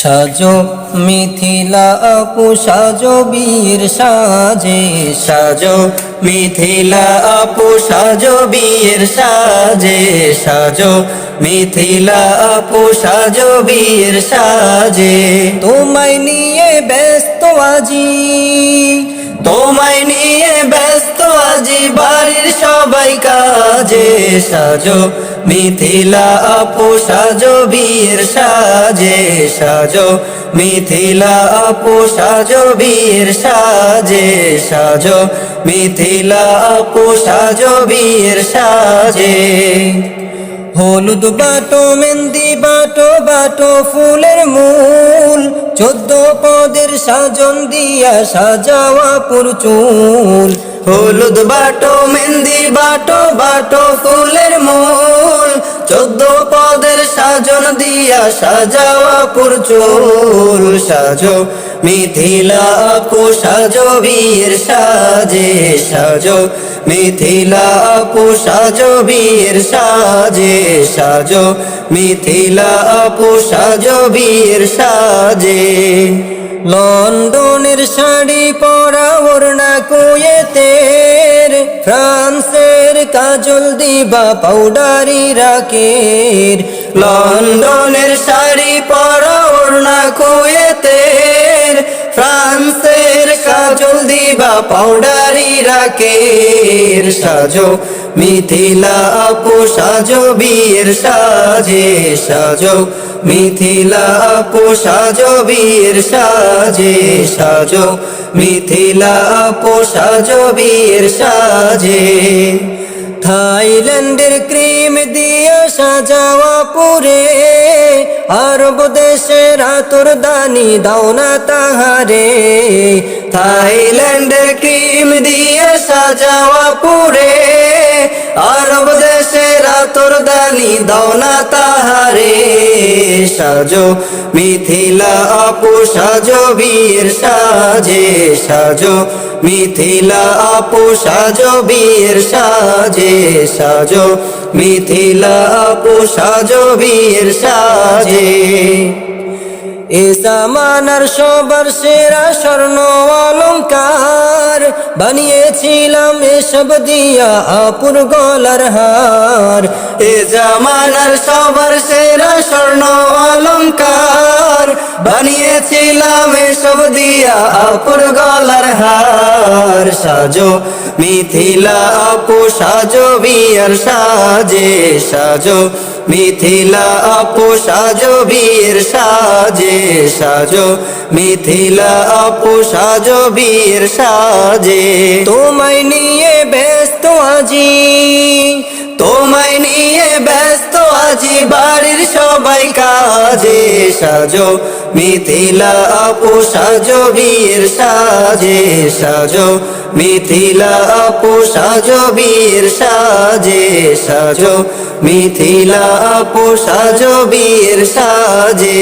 সাজো মিথিলা আপু, সাজো বীর সাজে, সাজো মিথিলা আপু, সাজো বীর সাজে, সাজো মিথিলা আপু, সাজো বীর সাজে। তোমায় নিয়ে ব্যস্ত আজি, তোমায় নিয়ে ব্যস্ত আজি, বাড়ির সবাই কাজে, সাজো মিথিলা আপু সাজো বীর সাজে সাজো। মিথিলা আপু সাজো বীর সাজে সাজো। মিথিলা আপু সাজো বীর সাজে। হলুদ বাটো, মেহেন্দি বাটো বাটো ফুলের মূল। চোদ্দ পদের সাজন দিয়া সাজাওয়া পুর চুল হলুদ বাটো, মেহেন্দি বাটো বাটো ফুলের মূল। দিয়া সাজাওয়া পুর চুল সাজো। মিথিলা আপু সাজো, বীর সাজে সাজো। মিথিলা আপু সাজো, বীর সাজে সাজো। মিথিলা আপু সাজো, বীর সাজে। লন্ডনের শাড়ি পরা ওড়না কুয়েতের, ফ্রান্সের কাজল দিবা পাউডারি রাকের। লন্ডনের শাড়ি পরা ওড়না কুয়েতের, ফ্রান্সের কাজল দিবা পাউডারি রাকের সাজো, মিথিলা আপু সাজো, বীর সাজে সাজো, মিথিলা আপু সাজো, বীর সাজে সাজো, মিথিলা আপু সাজো, বীর সাজে। থাইল্যান্ডের ক্রিম দিয়ে সাজাওয়া পুরে, আরব দেশের আতর দানি দাও না তাহারে। থাইল্যান্ডের ক্রিম দিয়ে সাজাওয়া পুরে, আরব দেশের আতর দানি দাও না তাহারে। সাজো মিথিলা আপু, সাজো বীর সাজে, সাজো মিথিলা আপু সাজো বীর সাজে, সাজো। মিথিলা আপু সাজো বীর সাজে। এ জামানার সবার সেরা স্বর্ণ অলঙ্কার, বানিয়েছিলাম এসব দিয়া আপুর গলার হার। এ জামানার সবার সেরা স্বর্ণ অলঙ্কার বানিয়েছিলাম এসব দিয়া আপুর গলার হার সাজো, মিথিলা আপু সাজো, বিয়ার সাজে সাজো, মিথিলা আপু সাজো বীর সাজে সাজো, মিথিলা আপু সাজো সাজে। তোমায় নিয়ে ব্যস্ত আজি, তোমায় নিয়ে ব্যস্ত আজি বাড়ির সবাই কাজে সাজো, মিথিলা আপু সাজো, বীর সাজে সাজো, মিথিলা আপু সাজো, বীর সাজে সাজো, মিথিলা আপু সাজো, বীর সাজে